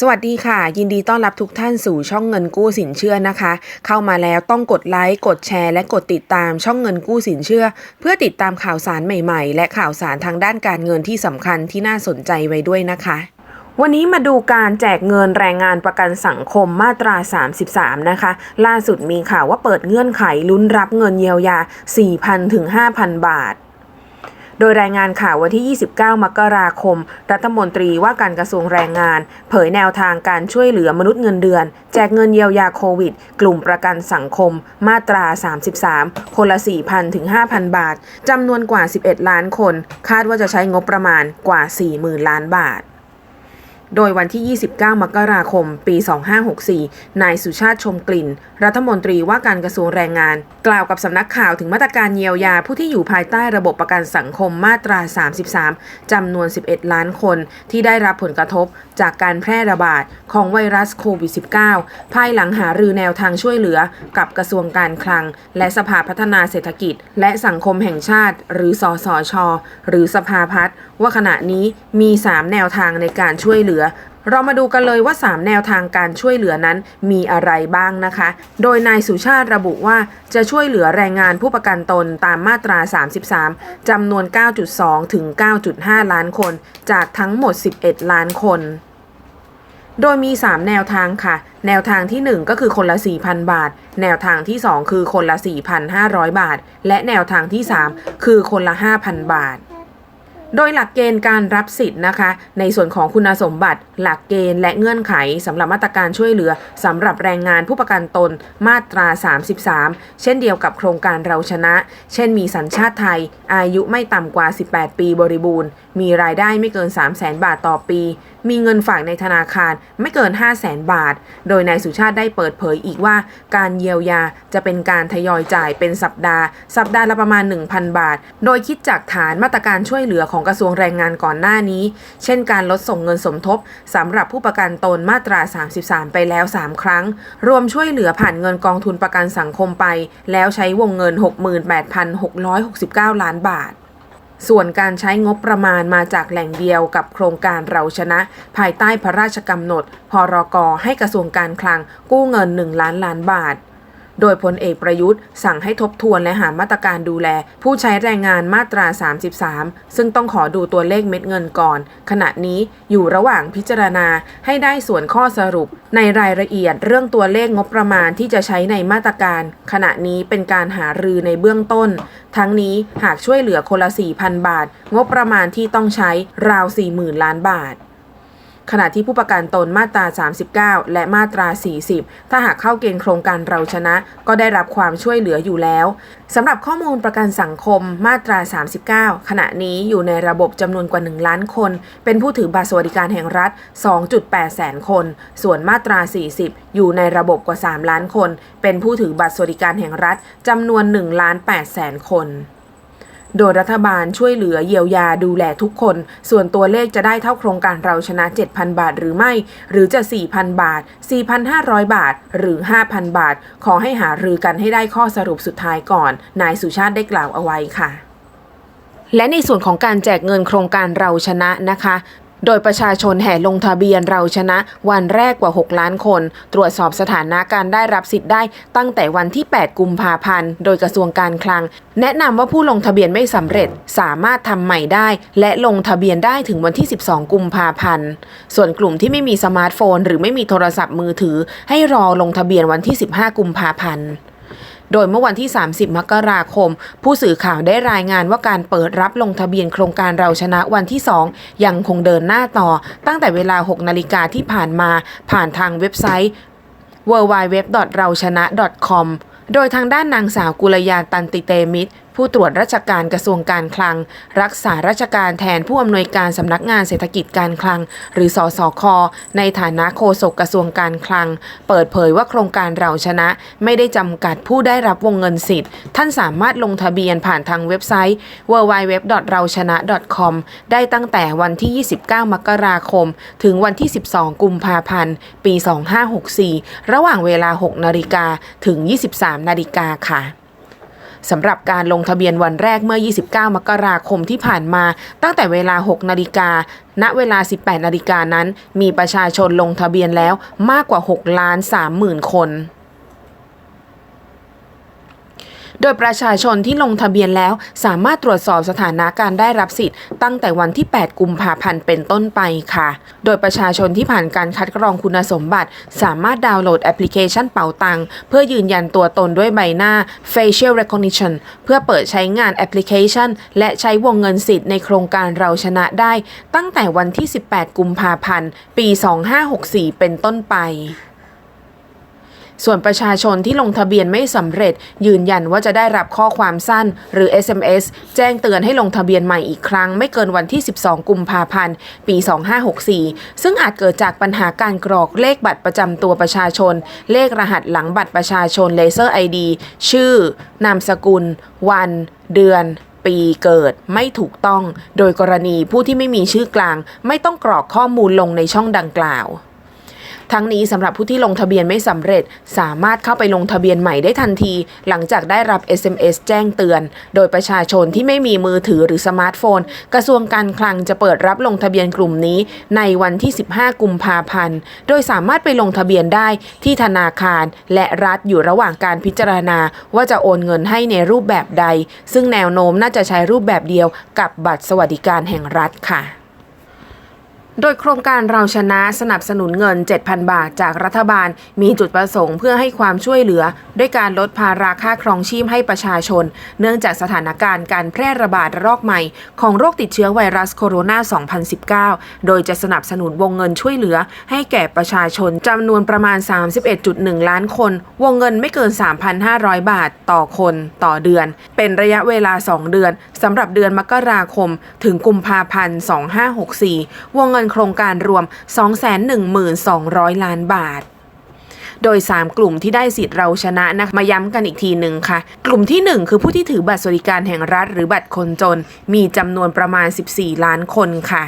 สวัสดีค่ะ ยินดีต้อนรับทุกท่านสู่ช่องเงินกู้สินเชื่อนะคะ เข้ามาแล้วต้องกดไลค์กดแชร์และกดติดตามช่องเงินกู้สินเชื่อ เพื่อติดตามข่าวสารใหม่ๆ และข่าวสารทางด้านการเงินที่สำคัญที่น่าสนใจไว้ด้วยนะคะวันนี้มาดูการแจกเงินแรงงานประกันสังคมมาตรา 33 นะคะ ล่าสุดมีข่าวว่าเปิดเงื่อนไขลุ้นรับเงินเยียวยา 4,000 ถึง 5,000 บาท โดยรายงานข่าววันที่ 29 มกราคม รัฐมนตรีว่าการกระทรวงแรงงาน เผยแนวทางการช่วยเหลือมนุษย์เงินเดือน แจกเงินเยียวยาโควิด กลุ่มประกันสังคม มาตรา 33 คนละ 4,000 ถึง 5,000 บาท จำนวนกว่า 11 ล้านคน คาดว่าจะใช้งบประมาณกว่า 40,000 ล้านบาทโดยวันที่ 29 มกราคม ปี 2564 นายสุชาติชมกลิ่น รัฐมนตรีว่าการกระทรวงแรงงาน กล่าวกับสำนักข่าวถึงมาตรการเยียวยาผู้ที่อยู่ภายใต้ระบบประกันสังคมมาตรา 33 จำนวน 11 ล้านคนที่ได้รับผลกระทบจากการแพร่ระบาดของไวรัสโควิด -19 ภายหลังหารือแนวทางช่วยเหลือกับกระทรวงการคลัง และสภาพัฒนาเศรษฐกิจ และสังคมแห่งชาติ หรือสสช หรือสภาพัฒน์ว่าขณะนี้มี 3 แนวทางในการช่วยเหลือ เรามาดูกันเลยว่า 3 แนวทางการช่วยเหลือนั้นมีอะไรบ้างนะคะ โดยนายสุชาติระบุว่าจะช่วยเหลือแรงงานผู้ประกันตนตามมาตรา 33 จำนวน 9.2 ถึง 9.5 ล้านคน จากทั้งหมด 11 ล้านคน โดยมี 3 แนวทางค่ะ แนวทางที่ 1 ก็คือคนละ 4,000 บาท แนวทางที่ 2 คือคนละ 4,500 บาท และแนวทางที่ 3 คือคนละ 5,000 บาท โดยหลักเกณฑ์การรับสิทธิ์นะคะ ในส่วนของคุณสมบัติ หลักเกณฑ์และเงื่อนไขสำหรับมาตรการช่วยเหลือสำหรับแรงงานผู้ประกันตนมาตรา 33 เช่นเดียวกับโครงการเราชนะ เช่นมีสัญชาติไทย อายุไม่ต่ำกว่า 18 ปีบริบูรณ์ มีรายได้ไม่เกิน 3 0 0แสนบาทต่อปี มีเงินฝากในธนาคารไม่เกิน 5 0 0แสนบาท โดยนายสุชาติได้เปิดเผยอีกว่า การเยียวยาจะเป็นการทยอยจ่ายเป็นสัปดาห์ สัปดาห์ละประมาณ 1,000 บาท โดยคิดจากฐานมาตรการช่วยเหลือของของกระทรวงแรงงานก่อนหน้านี้ เช่นการลดส่งเงินสมทบสำหรับผู้ประกันตนมาตรา 33 ไปแล้ว 3 ครั้ง รวมช่วยเหลือผ่านเงินกองทุนประกันสังคมไป แล้วใช้วงเงิน 68,669 ล้านบาทส่วนการใช้งบประมาณมาจากแหล่งเดียวกับโครงการเราชนะ ภายใต้พระราชกำหนด พรกให้กระทรวงการคลังกู้เงิน 1 ล้านล้านบาท โดยพลเอกประยุทธ์สั่งให้ทบทวนและหามาตรการดูแล ผู้ใช้แรงงานมาตรา 33 ซึ่งต้องขอดูตัวเลขเม็ดเงินก่อน ขณะนี้อยู่ระหว่างพิจารณาให้ได้ส่วนข้อสรุป ในรายละเอียดเรื่องตัวเลขงบประมาณที่จะใช้ในมาตรการ ขณะนี้เป็นการหารือในเบื้องต้น ทั้งนี้หากช่วยเหลือคนละ4,000 บาท งบประมาณที่ต้องใช้ราว 40,000 ล้านบาท ขณะที่ผู้ประกันตนมาตรา 39 และมาตรา 40 ถ้าหากเข้าเกณฑ์โครงการเราชนะ ก็ได้รับความช่วยเหลืออยู่แล้วสำหรับข้อมูลประกันสังคมมาตรา 39 ขณะนี้อยู่ในระบบจำนวนกว่า 1 ล้านคน เป็นผู้ถือบัตรสวัสดิการแห่งรัฐ 2.8 แสนคน ส่วนมาตรา 40 อยู่ในระบบกว่า 3 ล้านคน เป็นผู้ถือบัตรสวัสดิการแห่งรัฐจำนวน 1 ล้าน8แสนคน โดยรัฐบาลช่วยเหลือเยียวยาดูแลทุกคน ส่วนตัวเลขจะได้เท่าโครงการเราชนะ 7,000 บาทหรือไม่ หรือจะ 4,000 บาท 4,500 บาท หรือ 5,000 บาท ขอให้หารือกันให้ได้ข้อสรุปสุดท้ายก่อน นายสุชาติได้กล่าวเอาไว้ค่ะและในส่วนของการแจกเงินโครงการเราชนะนะคะ โดยประชาชนแห่ลงทะเบียนเราชนะวันแรกกว่า 6 ล้านคน ตรวจสอบสถานะการได้รับสิทธิ์ได้ตั้งแต่วันที่ 8 กุมภาพันธ์ โดยกระทรวงการคลัง แนะนำว่าผู้ลงทะเบียนไม่สำเร็จสามารถทำใหม่ได้ และลงทะเบียนได้ถึงวันที่ 12 กุมภาพันธ์ ส่วนกลุ่มที่ไม่มีสมาร์ทโฟน หรือไม่มีโทรศัพท์มือถือ ให้รอลงทะเบียนวันที่ 15 กุมภาพันธ์ โดยเมื่อวันที่ 30 มกราคม ผู้สื่อข่าวได้รายงานว่าการเปิดรับลงทะเบียนโครงการเราชนะวันที่ 2 ยังคงเดินหน้าต่อ ตั้งแต่เวลา 6 นาฬิกาที่ผ่านมา ผ่านทางเว็บไซต์ w w w เราชนะ .com โดยทางด้านนางสาวกุลยาตันติเตมิตร ผู้ตรวจราชการกระทรวงการคลัง รักษาราชการแทนผู้อำนวยการสำนักงานเศรษฐกิจการคลัง หรือสอสอคในฐานะโฆษกกระทรวงการคลัง เปิดเผยว่าโครงการเราชนะ ไม่ได้จำกัดผู้ได้รับวงเงินสิทธิ์ ท่านสามารถลงทะเบียนผ่านทางเว็บไซต์ www เราชนะ com ได้ตั้งแต่วันที่ 29 มกราคม ถึงวันที่ 12 กุมภาพันธ์ ปี 2564 ระหว่างเวลา 6 นาฬิกา ถึง 23 นาฬิกาค่ะ สำหรับการลงทะเบียนวันแรกเมื่อ 29 มกราคมที่ผ่านมา ตั้งแต่เวลา 6 นาฬิกา ณ เวลา 18 นาฬิกานั้น มีประชาชนลงทะเบียนแล้วมากกว่า 6 ล้าน3หมื่นคน โดยประชาชนที่ลงทะเบียนแล้วสามารถตรวจสอบสถานะการได้รับสิทธิ์ ตั้งแต่วันที่ 8 กุมภาพันธ์เป็นต้นไปค่ะ โดยประชาชนที่ผ่านการคัดกรองคุณสมบัติ สามารถดาวน์โหลดแอปพลิเคชันเป๋าตังเพื่อยืนยันตัวตนด้วยใบหน้า facial recognition เพื่อเปิดใช้งานแอปพลิเคชัน และใช้วงเงินสิทธิ์ในโครงการเราชนะได้ ตั้งแต่วันที่ 18 กุมภาพันธ์ ปี 2564 เป็นต้นไป ส่วนประชาชนที่ลงทะเบียนไม่สำเร็จ ยืนยันว่าจะได้รับข้อความสั้น หรือ SMS แจ้งเตือนให้ลงทะเบียนใหม่อีกครั้ง ไม่เกินวันที่ 12 กุมภาพันธ์ ปี 2564 ซึ่งอาจเกิดจากปัญหาการกรอกเลขบัตรประจำตัวประชาชน เลขรหัสหลังบัตรประชาชนเลเซอร์ ID ชื่อ นามสกุล วัน เดือนปีเกิดไม่ถูกต้อง โดยกรณีผู้ที่ไม่มีชื่อกลาง ไม่ต้องกรอกข้อมูลลงในช่องดังกล่าว ทั้งนี้สำหรับผู้ที่ลงทะเบียนไม่สำเร็จ สามารถเข้าไปลงทะเบียนใหม่ได้ทันที หลังจากได้รับ SMS แจ้งเตือน โดยประชาชนที่ไม่มีมือถือหรือสมาร์ทโฟน กระทรวงการคลังจะเปิดรับลงทะเบียนกลุ่มนี้ ในวันที่ 15 กุมภาพันธ์ โดยสามารถไปลงทะเบียนได้ที่ธนาคาร และรัฐอยู่ระหว่างการพิจารณา ว่าจะโอนเงินให้ในรูปแบบใด ซึ่งแนวโน้มน่าจะใช้รูปแบบเดียวกับบัตรสวัสดิการแห่งรัฐค่ะ โดยโครงการเราชนะสนับสนุนเงิน 7,000 บาทจากรัฐบาล มีจุดประสงค์เพื่อให้ความช่วยเหลือ ด้วยการลดภาระค่าครองชีพให้ประชาชน เนื่องจากสถานการณ์การแพร่ระบาดระลอกใหม่ ของโรคติดเชื้อไวรัสโคโรนา 2019 โดยจะสนับสนุนวงเงินช่วยเหลือ ให้แก่ประชาชนจำนวนประมาณ 31.1 ล้านคน วงเงินไม่เกิน 3,500 บาท ต่อคนต่อเดือน เป็นระยะเวลา 2 เดือนสำหรับเดือนมกราคม ถึงกุมภาพันธ์ 2564 วงเงินโครงการรวม 212,200 ล้านบาทโดย 3 กลุ่มที่ได้สิทธิ์เราชนะนะมาย้ำกันอีกทีหนึ่งค่ะ กลุ่มที่ 1 คือผู้ที่ถือบัตรสวัสดิการแห่งรัฐ หรือบัตรคนจน มีจำนวนประมาณ 14 ล้านคนค่ะ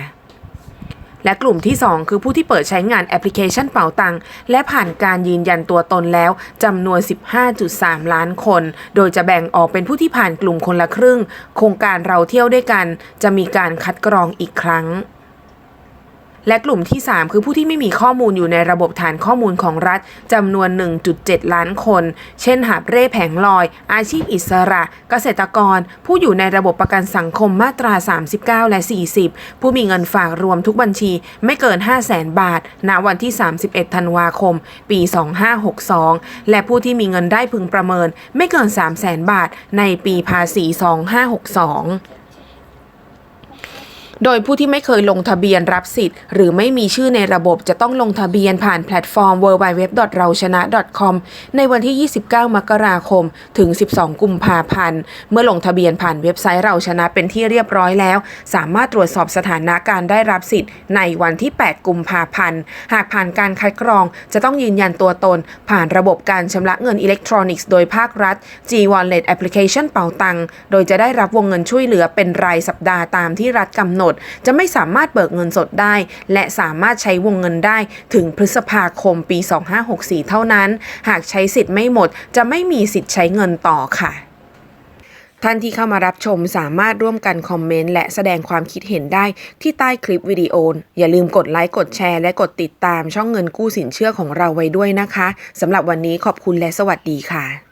และกลุ่มที่ 2 คือผู้ที่เปิดใช้งานแอปพลิเคชันเป๋าตังและผ่านการยืนยันตัวตนแล้วจำนวน 15.3 ล้านคน โดยจะแบ่งออกเป็นผู้ที่ผ่านกลุ่มคนละครึ่ง โครงการเราเที่ยวด้วยกัน จะมีการคัดกรองอีกครั้ง และกลุ่มที่ 3 คือผู้ที่ไม่มีข้อมูลอยู่ในระบบฐานข้อมูลของรัฐจำนวน 1.7 ล้านคน เช่น หาบเร่แผงลอย อาชีพอิสระ เกษตรกร ผู้อยู่ในระบบประกันสังคมมาตรา 39 และ 40 ผู้มีเงินฝากรวมทุกบัญชีไม่เกิน 5 0 0แสนบาท ณ วันที่ 31 ธันวาคม ปี 2562 และผู้ที่มีเงินได้พึงประเมินไม่เกิน 3 0 0แสนบาท ในปีภาษี 2562 โดยผู้ที่ไม่เคยลงทะเบียนรับสิทธิ์ หรือไม่มีชื่อในระบบจะต้องลงทะเบียนผ่านแพลตฟอร์ม www.rauchana.com ในวันที่ 29 มกราคม ถึง 12 กุมภาพันธ์ เมื่อลงทะเบียนผ่านเว็บไซต์เราชนะเป็นที่เรียบร้อยแล้ว สามารถตรวจสอบสถานะการได้รับสิทธิ์ในวันที่ 8 กุมภาพันธ์ หากผ่านการคัดกรอง จะต้องยืนยันตัวตน ผ่านระบบการชำระเงินอิเล็กทรอนิกส์โดยภาครัฐ G Wallet Application เป๋าตัง โดยจะได้รับวงเงินช่วยเหลือเป็นรายสัปดาห์ตามที่รัฐกำหนดด จะไม่สามารถเบิกเงินสดได้ และสามารถใช้วงเงินได้ถึงพฤษภาคมปี 2564 เท่านั้น หากใช้สิทธิ์ไม่หมด จะไม่มีสิทธิ์ใช้เงินต่อค่ะท่านที่เข้ามารับชมสามารถร่วมกันคอมเมนต์และแสดงความคิดเห็นได้ที่ใต้คลิปวิดีโอ อย่าลืมกดไลค์ กดแชร์ และกดติดตามช่องเงินกู้สินเชื่อของเราไว้ด้วยนะคะ สำหรับวันนี้ขอบคุณและสวัสดีค่ะ